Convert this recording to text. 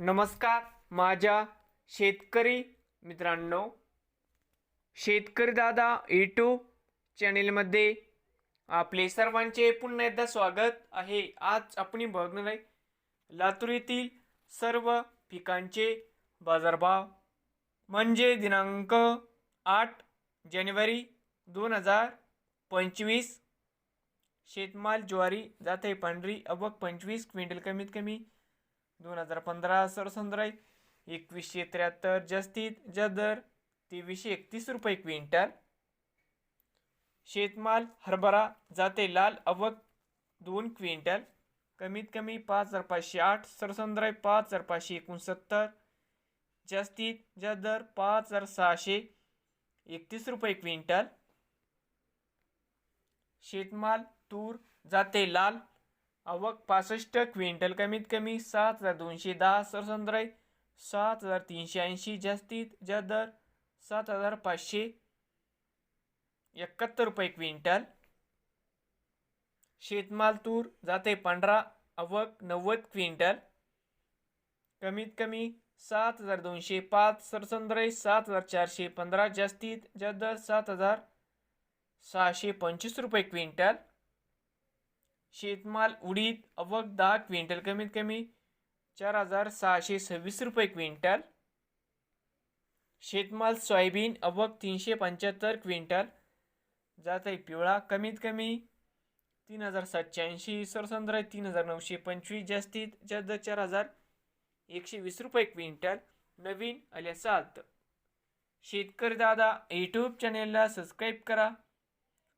नमस्कार माझ्या शेतकरी मित्रांनो शेतकरी दादा यूट्यूब चॅनेलमध्ये आपले सर्वांचे पुन्हा एकदा स्वागत आहे. आज आपण बघणार आहे लातूर येथील सर्व पिकांचे बाजारभाव. म्हणजे दिनांक आठ जानेवारी दोन हजार पंचवीस. शेतमाल ज्वारी जाते पांढरी अबक पंचवीस क्विंटल कमीत कमी दोन हजार पंधरा सरसंद्राई एकवीसशे त्र्याहत्तर जास्तीत जदर तेवीसशे एकतीस रुपये क्विंटल. शेतमाल हरभरा जाते लाल अवक दोन क्विंटल. कमीत कमी पाच हजार पाचशे आठ सरसंद्राई पाच हजार पाचशे एकोणसत्तर. जास्तीत जदर पाच हजार सहाशे एकतीस रुपये क्विंटल. शेतमाल तूर जाते लाल आवक पासष्ट क्विंटल कमीत कमी सात हजार दोनशे दहा सरसंद्राई सात हजार तीनशे ऐंशी जास्तीत जास्त दर सात हजार पाचशे एकाहत्तर रुपये क्विंटल. शेतमाल तूर जाते पंधरा आवक नव्वद क्विंटल. कमीत कमी सात हजार दोनशे पाच सरसंद्राई सात हजार चारशे पंधरा जास्तीत जास्त दर सात हजार सहाशे पंचवीस रुपये क्विंटल. शेतमाल उडीद अवक दहा क्विंटल कमीत कमी चार हजार सहाशे सव्वीस रुपये क्विंटल. शेतमाल सोयाबीन अवक तीनशे पंच्याहत्तर क्विंटल. जात आहे पिवळा कमीत कमी तीन हजार सातशे ऐंशी सरसंद्रा तीन हजार नऊशे पंचवीस जास्तीत जास्त चार हजार एकशे वीस रुपये क्विंटल. नवीन आल्या सात शेतकरी दादा यूट्यूब चॅनेलला सबस्क्राईब करा.